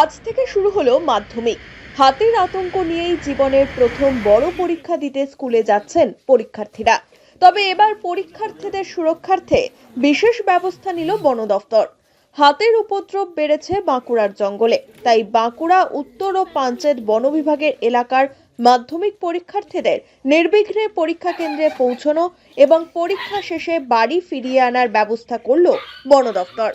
আজ থেকে শুরু হলো মাধ্যমিক। হাতের আতঙ্ক নিয়েই জীবনের প্রথম বড় পরীক্ষা দিতে স্কুলে যাচ্ছেন পরীক্ষার্থীরা। তবে এবার পরীক্ষার্থীদের সুরক্ষার্থে বিশেষ ব্যবস্থা নিল বন দফতর। হাতের উপদ্রব বেড়েছে বাঁকুড়ার জঙ্গলে। তাই বাঁকুড়া, উত্তর ও পাঞ্চেত বন বিভাগের এলাকার মাধ্যমিক পরীক্ষার্থীদের নির্বিঘ্নে পরীক্ষা কেন্দ্রে পৌঁছানো এবং পরীক্ষা শেষে বাড়ি ফিরিয়ে আনার ব্যবস্থা করল বন দফতর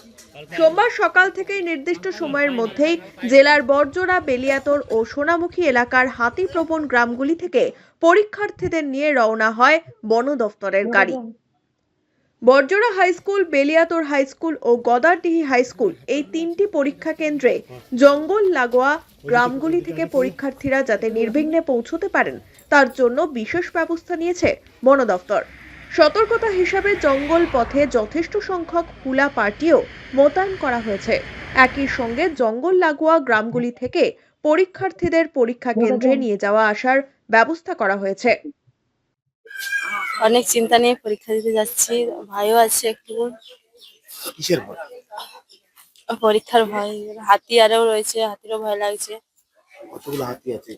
সোমবার সকাল থেকেই নির্দিষ্ট সময়ের মধ্যেই জেলার বর্জরা বেলিয়াতর ও সোনামুখী এলাকার হাতিপ্রবণ গ্রামগুলি থেকে পরীক্ষার্থীদের নিয়ে রওনা হয় বন দফতরের গাড়ি। Barjora high school, Beliatore high school ও গদারডিহি হাই স্কুল এই তিনটি পরীক্ষা কেন্দ্রে জঙ্গল লাগোয়া গ্রামগুলি থেকে পরীক্ষার্থীরা যাতে নির্বিঘ্নে পৌঁছতে পারেন, তার জন্য বিশেষ ব্যবস্থা নিয়েছে বন দফতর। সতর্কতা হিসাবে জঙ্গল পথে যথেষ্ট সংখ্যক হুলা পার্টিও মোতায়েন করা হয়েছে। একই সঙ্গে জঙ্গল লাগোয়া গ্রামগুলি থেকে পরীক্ষার্থীদের পরীক্ষা কেন্দ্রে নিয়ে যাওয়া আসার ব্যবস্থা করা হয়েছে। অনেক চিন্তা নিয়ে পরীক্ষা দিতে যাচ্ছি ভয়ও আছে একটু। কিসের ভয়? পরীক্ষার ভয় হাতি আরও রয়েছে হাতিরও ভয় লাগছে। কতগুলো হাতি আছে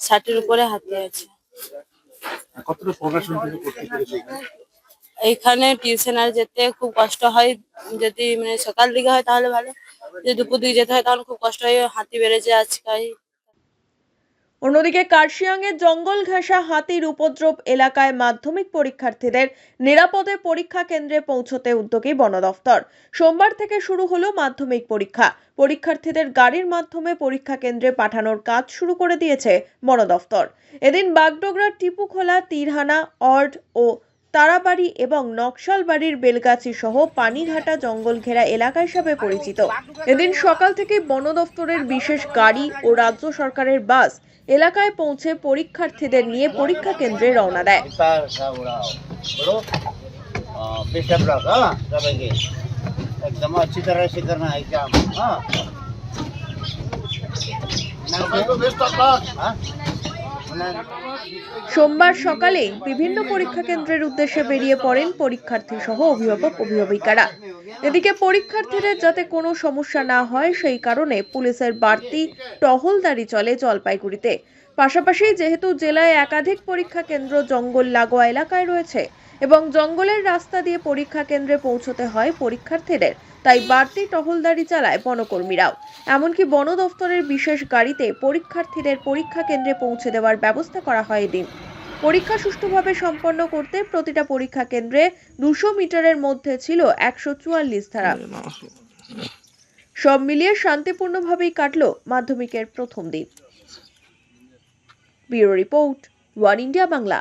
ষাটের উপরে হাতি আছে। কতটা তুমি করতে পেরেছ? এইখানে টিউশন আর যেতে খুব কষ্ট হয় যদি মানে সকাল দিকে হয় তাহলে ভালো যদি দুপুর দিকে যেতে হয় তখন খুব কষ্ট হয় হাতি বেড়েছে আজকাল। অন্যদিকে কার্শিয়াংয়ের জঙ্গল ঘেঁষা হাতির উপদ্রব এলাকায় মাধ্যমিক পরীক্ষার্থীদের নিরাপদে পরীক্ষা কেন্দ্রে পৌঁছতে উদ্যোগী বন দফতর। সোমবার থেকে শুরু হলো মাধ্যমিক পরীক্ষা। পরীক্ষার্থীদের গাড়ির মাধ্যমে পরীক্ষা কেন্দ্রে পাঠানোর কাজ শুরু করে দিয়েছে বন দফতর। এদিন বাগডোগরার টিপুখোলা, তীরহানা, অর্ড ও তারাবাড়ি এবং নকশালবাড়ির বেলগাছি সহ পানিঘাটা জঙ্গল ঘেরা এলাকা হিসাবে পরিচিত। এদিন সকাল থেকে বন দফতরের বিশেষ গাড়ি ও রাজ্য সরকারের বাস এলাকায় পৌঁছে পরীক্ষার্থীদের নিয়ে পরীক্ষা কেন্দ্রে রওনা দেয় तार सा उड़ाओ बड़ो बेस्टअप रख हाँ करेंगे एकदम अच्छी तरह से करना है काम हाँ हाँ? ना- সোমবার সকালে বিভিন্ন পরীক্ষা কেন্দ্রের উদ্দেশ্যে বেরিয়ে পড়েন পরীক্ষার্থী সহ অভিভাবক অভিভাবিকারা এদিকে পরীক্ষার্থীদের যাতে কোনো সমস্যা না হয়, সেই কারণে পুলিশের বাড়তি টহলদারি চলে জলপাইগুড়িতে। পাশাপাশি যেহেতু জেলায় একাধিক পরীক্ষা কেন্দ্র জঙ্গল লাগোয়া এলাকায় রয়েছে এবং জঙ্গলের রাস্তা দিয়ে পরীক্ষা কেন্দ্রে পৌঁছতে হয় পরীক্ষার্থীদের, তাই বাড়তি টহলদারি চালায় বনকর্মীরাও। এমনকি বন দফতরের বিশেষ গাড়িতে পরীক্ষার্থীদের পরীক্ষা কেন্দ্রে পৌঁছে দেওয়ার ব্যবস্থা করা হয় এদিন। পরীক্ষা সুষ্ঠুভাবে সম্পন্ন করতে প্রতিটা পরীক্ষা কেন্দ্রে দুশো মিটারের মধ্যে ছিল একশো চুয়াল্লিশ ধারা। সব মিলিয়ে শান্তিপূর্ণভাবেই কাটল মাধ্যমিকের প্রথম দিন। Bureau report one India Bangla.